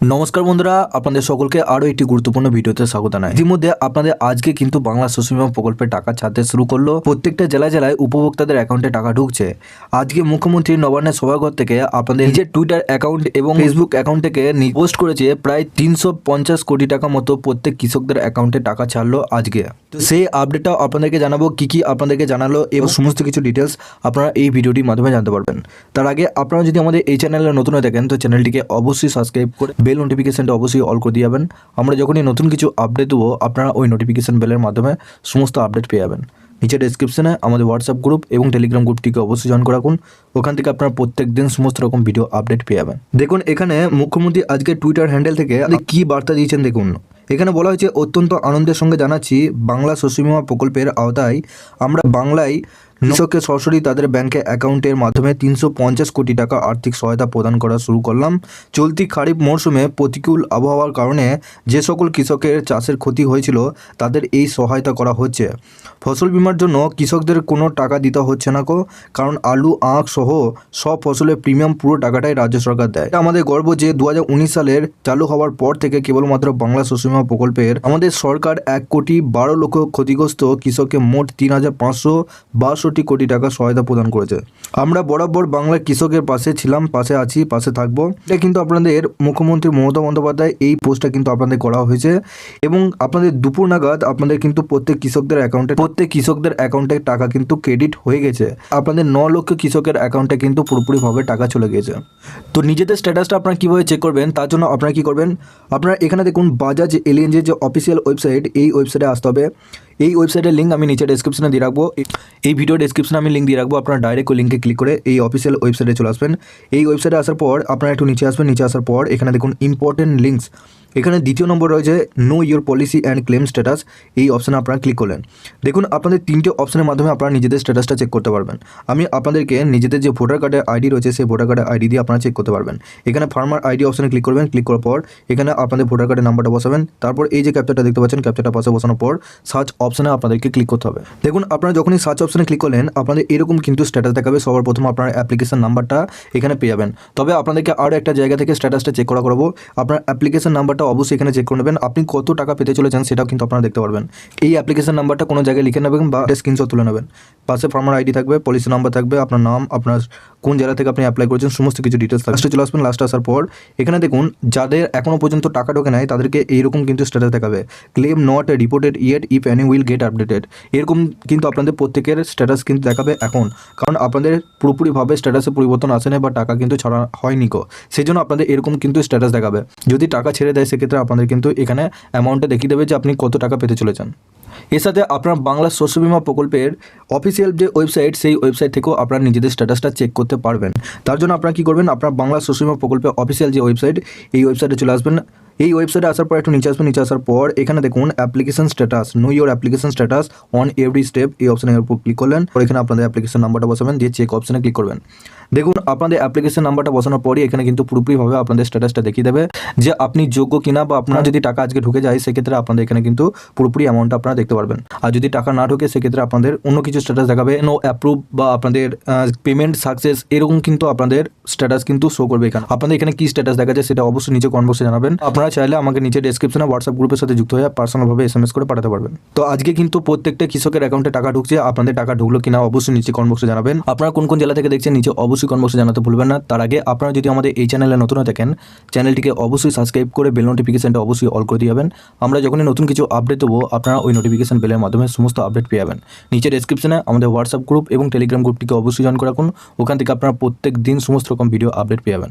নমস্কার বন্ধুরা, আপনাদের সকলকে আরও একটি গুরুত্বপূর্ণ ভিডিওতে স্বাগত জানাই। ইতিমধ্যে আপনাদের আজকে কিন্তু বাংলা সুসীমা প্রকল্পে টাকা ছাড়তে শুরু করল। প্রত্যেকটা জেলায় জেলায় উপভোক্তাদের অ্যাকাউন্টে টাকা ঢুকছে। আজকে মুখ্যমন্ত্রী নবান্নের সভাঘর থেকে আপনাদের নিজের টুইটার অ্যাকাউন্ট এবং ফেসবুক অ্যাকাউন্ট থেকে পোস্ট করেছে প্রায় তিনশো পঞ্চাশ কোটি টাকা মতো প্রত্যেক কৃষকদের অ্যাকাউন্টে টাকা ছাড়লো আজকে। তো সেই আপডেটটাও আপনাদেরকে জানাব, কি কি আপনাদেরকে জানালো এবং সমস্ত কিছু ডিটেলস আপনারা এই ভিডিওটির মাধ্যমে জানতে পারবেন। তার আগে আপনারা যদি আমাদের এই চ্যানেলে নতুন হয়ে থাকেন, তো চ্যানেলটিকে অবশ্যই সাবস্ক্রাইব করে বেল নোটিফিকেশনটা অবশ্যই অল করে দিয়ে যাবেন। আমরা যখনই নতুন কিছু আপডেট দেবো, আপনারা ওই নোটিফিকেশান বেলের মাধ্যমে সমস্ত আপডেট পেয়ে যাবেন। নিচে ডেসক্রিপশনে আমাদের হোয়াটসঅ্যাপ গ্রুপ এবং টেলিগ্রাম গ্রুপটিকে অবশ্যই জয়েন করে রাখুন। ওখান থেকে আপনারা প্রত্যেক দিন সমস্ত রকম ভিডিও আপডেট পেয়ে যাবেন। দেখুন, এখানে মুখ্যমন্ত্রী আজকে টুইটার হ্যান্ডেল থেকে কি বার্তা দিয়েছেন দেখুন। এখানে বলা হয়েছে, অত্যন্ত আনন্দের সঙ্গে জানাচ্ছি, বাংলা শস্যবিমা প্রকল্পের আওতায় আমরা বাংলায় কৃষককে সরাসরি তাদের ব্যাংকে অ্যাকাউন্টের মাধ্যমে তিনশো পঞ্চাশ কোটি টাকা আর্থিক সহায়তা প্রদান করা শুরু করলাম। চলতি খারিফ মরশুমে প্রতিকূল আবহাওয়ার কারণে যে সকল কৃষকের চাষের ক্ষতি হয়েছিল, তাদের এই সহায়তা করা হচ্ছে। ফসল বিমার জন্য কৃষকদের কোনো টাকা দিতে হচ্ছে না কো কারণ আলু, আখ সহ সব ফসলের প্রিমিয়াম পুরো টাকাটাই রাজ্য সরকার দেয়। আমাদের গর্ব যে দু হাজার উনিশ সালের চালু হওয়ার পর থেকে কেবলমাত্র বাংলা শস্য শস্যবিমা প্রকল্পের আমাদের সরকার এক কোটি বারো লক্ষ ক্ষতিগ্রস্ত কৃষককে মোট তিন হাজার পাঁচশো বাষট্টি কোটি টাকা সহায়তা প্রদান করেছে। আমরা বরাবর বাংলার কৃষকের পাশে ছিলাম, পাশে আছি, পাশে থাকব। এটা কিন্তু আপনাদের মুখ্যমন্ত্রী মমতা বন্দ্যোপাধ্যায় এই পোস্টটা কিন্তু আপনাদের করা হয়েছে। এবং আপনাদের দুপুর নাগাদ আপনাদের কিন্তু প্রত্যেক কৃষকদের অ্যাকাউন্টে, প্রত্যেক কৃষকদের অ্যাকাউন্টে টাকা কিন্তু ক্রেডিট হয়ে গেছে। আপনাদের ন লক্ষ কৃষকের অ্যাকাউন্টে কিন্তু পুরোপুরিভাবে টাকা চলে গেছে। তো নিজেদের স্ট্যাটাসটা আপনারা কীভাবে চেক করবেন, তার জন্য আপনারা কী করবেন? আপনারা এখানে দেখুন বাজাজ এলিয়েন্সের যে অফিসিয়াল ওয়েবসাইট এই ওয়েবসাইটে আসতে হবে। এই ওয়েবসাইটের লিঙ্ক আমি নিচে ডেসক্রিপশনে দিয়ে রাখব। এই ভিডিও ডেসক্রিপশনে আমি লিঙ্ক দিয়ে রাখব, আপনারা ডাইরেক্ট ওই লিঙ্কে ক্লিক করে এই অফিসিয়াল ওয়েবসাইটে চলে আসবেন। এই ওয়েবসাইটে আসার পর আপনারা একটু নিচে আসবেন, নিচে আসার পর এখানে দেখুন ইম্পর্টেন্ট লিঙ্কস এখানে দ্বিতীয় নম্বর রয়েছে know your policy and claim status এই অপশানে আপনারা ক্লিক করলেন। দেখুন, আপনাদের তিনটে অপশানের মাধ্যমে আপনারা নিজেদের স্ট্যাটাসটা চেক করতে পারবেন। আমি আপনাদেরকে নিজেদের যে ভোটার কার্ডের আইডি রয়েছে, সেই ভোটার কার্ডের আইডি দিয়ে আপনারা চেক করতে পারবেন। এখানে ফার্মার আইডি অপশানে ক্লিক করবেন। ক্লিক করার পর এখানে আপনাদের ভোটার কার্ডের নাম্বারটা বসাবেন। তারপর এই যে ক্যাপচারটা দেখতে পাচ্ছেন ক্যাপচারটা পাশে বসানোর পর সার্চ অপশানে আপনাদেরকে ক্লিক করতে হবে। দেখুন, আপনারা যখনই সার্চ অপশানে ক্লিক করলেন, আপনাদের এরকম কিন্তু স্ট্যাটাস দেখাবে। সবার প্রথম আপনার অ্যাপ্লিকেশন নাম্বারটা এখানে পেয়ে যাবেন। তবে আপনাদেরকে আরও একটা জায়গা থেকে স্ট্যাটাসটা চেক করা করব। আপনার অ্যাপ্লিকেশন নাম্বারটা অবশ্যই এখানে চেক করে নেবেন। আপনি কত টাকা পেতে চলেছেন সেটাও কিন্তু আপনারা দেখতে পারবেন। এই অ্যাপ্লিকেশন নাম্বারটা কোনো জায়গায় লিখে নেবেন বা স্ক্রিনশট তুলে নেবেন। পাশে ফার্মার আইডি থাকবে পলিসি নাম্বার থাকবে, আপনার নাম, আপনার কোন জেলা থেকে আপনি অ্যাপ্লাই করেছেন, সমস্ত কিছু ডিটেলস লাস্টে চলে আসবেন লাস্ট আসার পর, এখানে দেখুন, যাদের এখনও পর্যন্ত টাকা ঢোকে নাই, তাদেরকে এইরকম কিন্তু স্ট্যাটাস দেখাবে। Claim not reported yet if any will get updated এরকম কিন্তু আপনাদের প্রত্যেকের স্ট্যাটাস কিন্তু দেখাবে এখন। কারণ আপনাদের পুরোপুরিভাবে স্ট্যাটাসে পরিবর্তন আসেনি বা টাকা কিন্তু ছাড়া হয়নি কো সেই জন্য আপনাদের এরকম কিন্তু স্ট্যাটাস দেখাবে। যদি টাকা ছেড়ে দেয় সেক্ষেত্রে আপনাদের কিন্তু এখানে অ্যামাউন্টটা দেখিয়ে দেবে যে আপনি কত টাকা পেতে চলেছেন। এর সাথে আপনার বাংলা শস্য বিমা প্রকল্পের অফিসিয়াল যে ওয়েবসাইট সেই ওয়েবসাইট থেকেও আপনারা নিজেদের স্ট্যাটাসটা চেক করতে পারবেন। তার জন্য আপনারা কী করবেন? আপনার বাংলা শস্য বিমা প্রকল্পের অফিসিয়াল যে ওয়েবসাইট এই ওয়েবসাইটে চলে আসবেন। এই ওয়েবসাইটে আসার পর একটু নিচে আসবেন, নিচে আসার পর এখানে দেখুন application status know your application status on every step এই অপশনের উপর ক্লিক করলেন। এখানে আপনাদের অ্যাপ্লিকেশন নাম্বারটা বসাবেন, দিয়ে চেক অপশনে ক্লিক করবেন। দেখুন, আপনাদের অ্যাপ্লিকেশন নাম্বারটা বসানোর পরই এখানে কিন্তু পুরোপুরিভাবে আপনাদের স্ট্যাটাসটা দেখিয়ে দেবে যে আপনি যোগ্য কিনা বা আপনার যদি টাকা আজকে ঢুকে যায়, সেক্ষেত্রে আপনাদের এখানে কিন্তু পুরোপুরি অ্যামাউন্টটা আপনারা দেখতে পারবেন। আর যদি টাকা না ঢোকে, সেক্ষেত্রে আপনাদের অন্য কিছু স্ট্যাটাস দেখাবে। নো অ্যাপ্রুভ বা আপনাদের পেমেন্ট সাকসেস এরকম কিন্তু আপনাদের স্ট্যাটাস কিন্তু শো করবে এখানে। আপনাদের এখানে কি স্ট্যাটাস দেখা যায় সেটা অবশ্যই নিচে কমেন্ট বক্সে জানাবেন। আপনারা চাইলে আমাকে নিচে ডেসক্রিপশনে হোয়াটসঅ্যাপ গ্রুপের সাথে যুক্ত হয়ে পার্সোনালভাবে এস এম এস করে পাঠাতে পারবেন। তো আজকে কিন্তু প্রত্যেকটা কৃষকের অ্যাকাউন্টে টাকা ঢুকছে। আপনাদের টাকা ঢুকলো কিনা অবশ্যই নিচে কমেন্ট বক্সে জানাবেন। আপনারা কোন কোন জেলা থেকে দেখছেন, নিচে অবশ্যই কমেন্ট বক্সে জানাতে ভুলবেন না। তার আগে আপনারা যদি আমাদের এই চ্যানেলে নতুন থাকেন চ্যানেলটিকে অবশ্যই সাবস্ক্রাইব করে বেল নোটিফিকেশানটা অবশ্যই অল করে দিয়ে যাবেন। আমরা যখনই নতুন কিছু আপডেট দেবো, আপনারা ওই নোটিফিকেশান বেলের মাধ্যমে সমস্ত আপডেট পেয়ে যাবেন। নিচে ডেসক্রিপশনে আমাদের হোয়াটসঅ্যাপ গ্রুপ এবং টেলিগ্রাম গ্রুপটিকে অবশ্যই জয়েন করে রাখুন। ওখান থেকে আপনারা প্রত্যেক দিন সমস্ত রকম ভিডিও আপডেট পেয়ে যাবেন।